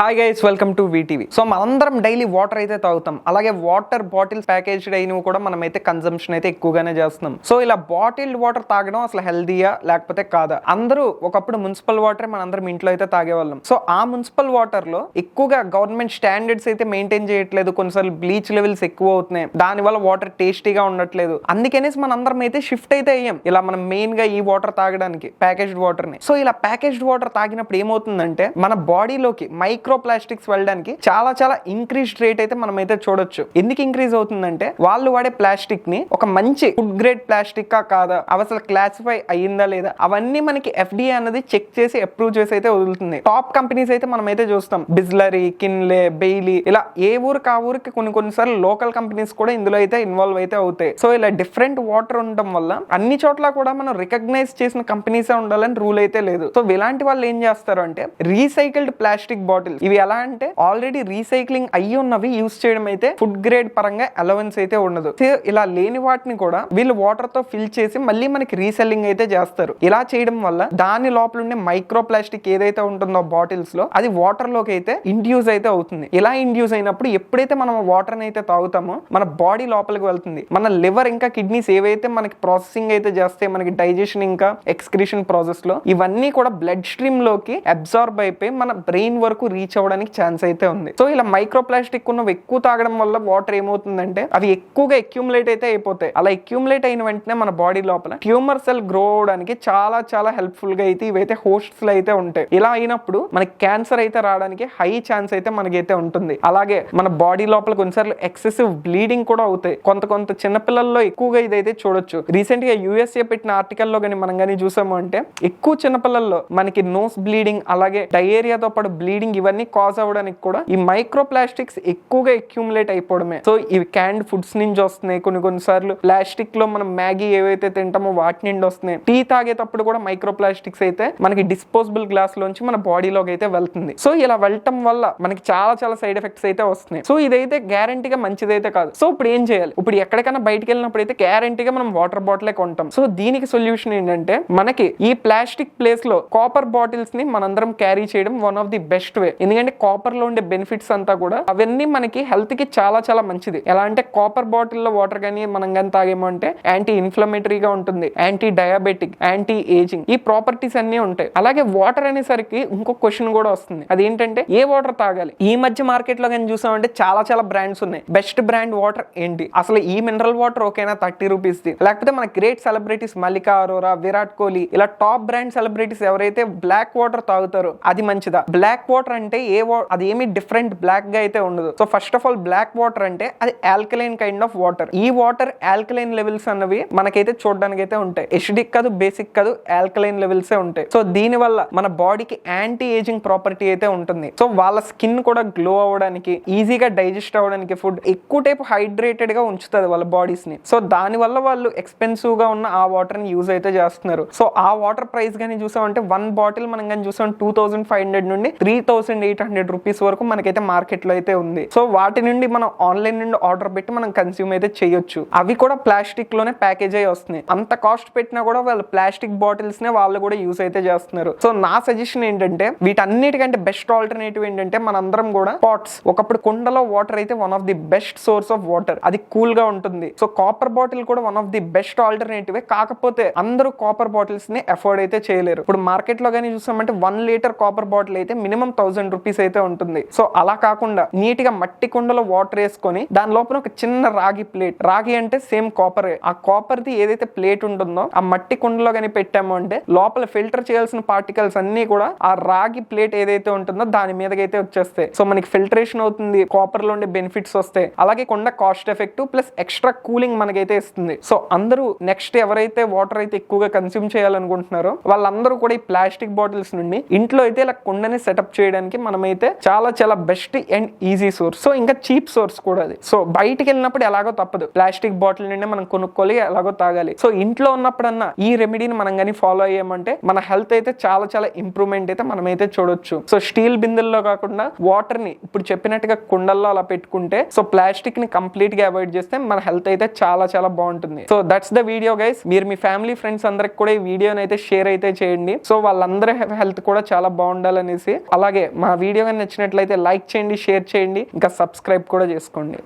Hi guys welcome to VTV so మనందరం daily water అయితే తాగుతాం. అలాగే వాటర్ బాటిల్స్ ప్యాకేజ్డ్ అయినవి కూడా మనం అయితే కన్సంప్షన్ అయితే ఎక్కువగానే చేస్తున్నాం. సో ఇలా బాటిల్డ్ వాటర్ తాగడం అసలు హెల్దీయా లేకపోతే కాదా? అందరూ ఒకప్పుడు మున్సిపల్ వాటర్ మనందరం ఇంట్లో అయితే తాగేవాళ్ళం. సో ఆ మున్సిపల్ వాటర్లో ఎక్కువగా గవర్నమెంట్ స్టాండర్డ్స్ అయితే మెయింటైన్ చేయట్లేదు. కొన్నిసార్లు బ్లీచ్ లెవెల్స్ ఎక్కువ అవుతున్నాయి. దానివల్ల వాటర్ టేస్టీగా ఉండట్లేదు. అందుకనేసి మనందరం అయితే షిఫ్ట్ అయితే అయ్యాం. ఇలా మనం మెయిన్గా ఈ వాటర్ తాగడానికి ప్యాకేజ్డ్ వాటర్ని. సో ఇలా ప్యాకేజ్డ్ వాటర్ తాగినప్పుడు ఏమవుతుందంటే మన బాడీలోకి మైక్రో ప్లాస్టిక్స్ వెళ్ళడానికి చాలా చాలా ఇంక్రీజ్డ్ రేట్ అయితే మనం అయితే చూడొచ్చు. ఎందుకు ఇంక్రీజ్ అవుతుందంటే వాళ్ళు వాడే ప్లాస్టిక్ని ఒక మంచి ఫుడ్ గ్రేడ్ ప్లాస్టిక్ కా కాదా అవసరం అసలు క్లాసిఫై అయ్యిందా లేదా అవన్నీ మనకి ఎఫ్డిఏ అనేది చెక్ చేసి అప్రూవ్ చేసి అయితే వదులుతుంది. టాప్ కంపెనీస్ అయితే మనం అయితే చూస్తాం. బిజ్లరీ కిన్లే బెయిలీ ఇలా ఏ ఊరికి ఆ ఊరికి కొన్ని కొన్నిసార్లు లోకల్ కంపెనీస్ కూడా ఇందులో అయితే ఇన్వాల్వ్ అయితే అవుతాయి. సో ఇలా డిఫరెంట్ వాటర్ ఉండడం వల్ల అన్ని చోట్ల కూడా మనం రికగ్నైజ్ చేసిన కంపెనీసే ఉండాలని రూల్ అయితే లేదు. సో ఇలాంటి వాళ్ళు ఏం చేస్తారు అంటే రీసైకిల్డ్ ప్లాస్టిక్ బాటిల్ ఇవి ఎలా అంటే ఆల్రెడీ రీసైక్లింగ్ అయ్యి ఉన్నవి యూస్ చేయడం అయితే ఫుడ్ గ్రేడ్ పరంగా అలవెన్స్ అయితే ఉండదు. ఇలా లేని వాటిని కూడా వీళ్ళు వాటర్తో ఫిల్ చేసి మళ్ళీ మనకి రీసెల్లింగ్ అయితే చేస్తారు. ఇలా చేయడం వల్ల దాని లోపల ఉండే మైక్రో ప్లాస్టిక్ ఏదైతే ఉంటుందో బాటిల్స్లో అది వాటర్లోకి అయితే ఇండ్యూస్ అయితే అవుతుంది. ఇలా ఇండ్యూస్ అయినప్పుడు ఎప్పుడైతే మనం వాటర్ అయితే తాగుతామో మన బాడీ లోపలికి వెళ్తుంది. మన లివర్ ఇంకా కిడ్నీస్ ఏవైతే మనకి ప్రాసెసింగ్ అయితే చేస్తే మనకి డైజెషన్ ఇంకా ఎక్స్క్రిషన్ ప్రాసెస్లో ఇవన్నీ కూడా బ్లడ్ స్ట్రీమ్లోకి అబ్జార్బ్ అయిపోయి మన బ్రెయిన్ వరకు రీచ్ అవ్వడానికి ఛాన్స్ అయితే ఉంది. సో ఇలా మైక్రో ప్లాస్టిక్ ఉన్నవి ఎక్కువ తాగడం వల్ల వాటర్ ఏమవుతుందంటే అవి ఎక్కువగా అక్యూములేట్ అయితే అయిపోతాయి. అలా అక్యూములేట్ అయిన వెంటనే మన బాడీ లోపల ట్యూమర్ సెల్ గ్రో అవడానికి చాలా చాలా హెల్ప్ఫుల్గా అయితే ఇవైతే హోస్ట్స్ అయితే ఉంటాయి. ఇలా అయినప్పుడు మనకి క్యాన్సర్ అయితే రావడానికి హై ఛాన్స్ అయితే మనకైతే ఉంటుంది. అలాగే మన బాడీ లోపల కొన్నిసార్లు ఎక్సెసివ్ బ్లీడింగ్ కూడా అవుతాయి. కొంత కొంత చిన్నపిల్లల్లో ఎక్కువగా ఇదైతే చూడొచ్చు. రీసెంట్గా యూఎస్ఏ పెట్టిన ఆర్టికల్లో కానీ మనం కానీ చూసాము అంటే ఎక్కువ చిన్నపిల్లల్లో మనకి నోస్ బ్లీడింగ్ అలాగే డయేరియాతో పాటు బ్లీడింగ్ ఇవన్నీ కాజ్ అవ్వడానికి కూడా ఈ మైక్రో ప్లాస్టిక్స్ ఎక్కువగా అక్యూములేట్ అయిపోవడమే. సో ఇవి క్యాండ్ ఫుడ్స్ నుంచి వస్తున్నాయి. కొన్ని కొన్నిసార్లు ప్లాస్టిక్లో మనం మ్యాగీ ఏవైతే తింటామో వాటి నుండి వస్తున్నాయి. టీ తాగేటప్పుడు కూడా మైక్రో ప్లాస్టిక్స్ అయితే మనకి డిస్పోజబుల్ గ్లాస్ లోంచి మన బాడీలోకి అయితే వెళ్తుంది. సో ఇలా వెళ్ళటం వల్ల మనకి చాలా చాలా సైడ్ ఎఫెక్ట్స్ అయితే వస్తున్నాయి. సో ఇదైతే గ్యారంటీగా మంచిదైతే కాదు. సో ఇప్పుడు ఏం చేయాలి? ఇప్పుడు ఎక్కడికైనా బయటకు వెళ్ళినప్పుడు అయితే గ్యారంటీగా మనం వాటర్ బాటిలే కొంటాం. సో దీనికి సొల్యూషన్ ఏంటంటే మనకి ఈ ప్లాస్టిక్ ప్లేస్లో కాపర్ బాటిల్స్ని మనందరం క్యారీ చేయడం one of the best way ఎందుకంటే కాపర్లో ఉండే బెనిఫిట్స్ అంతా కూడా అవన్నీ మనకి హెల్త్కి చాలా చాలా మంచిది. ఎలా అంటే కాపర్ బాటిల్లో వాటర్ కానీ మనం కానీ తాగేమో అంటే యాంటీ ఇన్ఫ్లమేటరీగా ఉంటుంది యాంటీ డయాబెటిక్ యాంటీ ఏజింగ్ ఈ ప్రాపర్టీస్ అన్ని ఉంటాయి. అలాగే వాటర్ అనేసరికి ఇంకో క్వశ్చన్ కూడా వస్తుంది. అదేంటంటే ఏ వాటర్ తాగాలి? ఈ మధ్య మార్కెట్లో కానీ చూసామంటే చాలా చాలా బ్రాండ్స్ ఉన్నాయి. బెస్ట్ బ్రాండ్ వాటర్ ఏంటి? అసలు ఈ మినరల్ వాటర్ ఓకేనా థర్టీ రూపీస్ ది. లేకపోతే మన గ్రేట్ సెలబ్రిటీస్ మల్లికా అరోరా విరాట్ కోహ్లీ ఇలా టాప్ బ్రాండ్ సెలబ్రిటీస్ ఎవరైతే బ్లాక్ వాటర్ తాగుతారో అది మంచిదా? బ్లాక్ వాటర్ అంటే అంటే ఏ వా అది ఏమి డిఫరెంట్ బ్లాక్గా అయితే ఉండదు. So first of all black water అంటే అది ఆల్కలైన్ కైండ్ ఆఫ్ వాటర్ ఈ వాటర్ ఆల్కలైన్ లెవెల్స్ అన్నవి మనకైతే చూడడానికి అయితే ఉంటాయి. ఎసిడిక్ కాదు బేసిక్ కాదు ఆల్కలైన్ లెవెల్స్ ఉంటాయి. సో దీని వల్ల మన బాడీకి యాంటీ ఏజింగ్ ప్రాపర్టీ అయితే ఉంటుంది. సో వాళ్ళ స్కిన్ కూడా గ్లో అవ్వడానికి ఈజీగా డైజెస్ట్ అవ్వడానికి ఫుడ్ ఎక్కువ టైపు హైడ్రేటెడ్గా ఉంచుతుంది వాళ్ళ బాడీస్ని. సో దాని వల్ల వాళ్ళు ఎక్స్పెన్సివ్గా ఉన్న ఆ వాటర్ని యూజ్ అయితే చేస్తున్నారు. సో ఆ వాటర్ ప్రైస్ కానీ చూసామంటే వన్ బాటిల్ మనం కానీ చూసాం టూ థౌసండ్ ఫైవ్ హండ్రెడ్ నుండి three thousand eight hundred rupees వరకు మనకైతే మార్కెట్లో అయితే ఉంది. సో వాటి నుండి మనం ఆన్లైన్ నుండి ఆర్డర్ పెట్టి మనం కన్స్యూమ్ అయితే చేయొచ్చు. అవి కూడా ప్లాస్టిక్లోనే ప్యాకేజ్ అయి వస్తున్నాయి. అంత కాస్ట్ పెట్టినా కూడా వాళ్ళు ప్లాస్టిక్ బాటిల్స్ నే వాళ్ళు కూడా యూస్ అయితే చేస్తున్నారు. సో నా సజెషన్ ఏంటంటే వీటన్నిటికంటే బెస్ట్ ఆల్టర్నేటివ్ ఏంటంటే మనందరం కూడా పాట్స్ ఒకప్పుడు కుండలో వాటర్ అయితే one of the best source of water అది కూల్గా ఉంటుంది. సో కాపర్ బాటిల్ కూడా one of the best alternative కాకపోతే అందరూ కాపర్ బాటిల్స్ని అఫోర్డ్ అయితే చేయలేరు. ఇప్పుడు మార్కెట్లో కానీ చూసామంటే వన్ లీటర్ కాపర్ బాటిల్ అయితే మినిమం థౌసండ్ రూపీస్ అయితే ఉంటుంది. సో అలా కాకుండా నీట్గా మట్టి కుండలో వాటర్ వేసుకొని దాని లోపల ఒక చిన్న రాగి ప్లేట్. రాగి అంటే సేమ్ కాపర్ ఆ కాపర్ ది ఏదైతే ప్లేట్ ఉంటుందో ఆ మట్టి కుండలో కానీ పెట్టాము అంటే లోపల ఫిల్టర్ చేయాల్సిన పార్టికల్స్ అన్ని కూడా ఆ రాగి ప్లేట్ ఏదైతే ఉంటుందో దాని మీదకైతే వచ్చేస్తాయి. సో మనకి ఫిల్టరేషన్ అవుతుంది కాపర్లో ఉండే బెనిఫిట్స్ వస్తాయి. అలాగే కొండ cost effective plus extra cooling మనకైతే ఇస్తుంది. సో అందరూ నెక్స్ట్ ఎవరైతే వాటర్ అయితే ఎక్కువగా కన్స్యూమ్ చేయాలనుకుంటున్నారో వాళ్ళందరూ కూడా ఈ ప్లాస్టిక్ బాటిల్స్ నుండి ఇంట్లో అయితే ఇలా కుండని సెటప్ చేయడానికి మనమైతే చాలా చాలా best and easy source so ఇంకా చీప్ సోర్స్ కూడా అది. సో బయటికి వెళ్ళినప్పుడు ఎలాగో తప్పదు. ప్లాస్టిక్ బాటిల్ నుండి మనం కొనుక్కోవాలి ఎలాగో తాగాలి. సో ఇంట్లో ఉన్నప్పుడన్నా ఈ రెమెడీని మనం కానీ ఫాలో అయ్యామంటే మన హెల్త్ అయితే చాలా చాలా ఇంప్రూవ్మెంట్ అయితే మనమైతే చూడొచ్చు. సో స్టీల్ బిందెల్లో కాకుండా వాటర్ని ఇప్పుడు చెప్పినట్టుగా కుండల్లో అలా పెట్టుకుంటే సో ప్లాస్టిక్ని కంప్లీట్గా అవాయిడ్ చేస్తే మన హెల్త్ అయితే చాలా చాలా బాగుంటుంది. So that's the video guys మీరు మీ ఫ్యామిలీ ఫ్రెండ్స్ అందరికి కూడా ఈ వీడియోని అయితే షేర్ అయితే చేయండి. సో వాళ్ళందరి హెల్త్ కూడా చాలా బాగుండాలనేసి అలాగే మా వీడియో కానీ నచ్చినట్లయితే లైక్ చేయండి షేర్ చేయండి ఇంకా సబ్స్క్రైబ్ కూడా చేసుకోండి.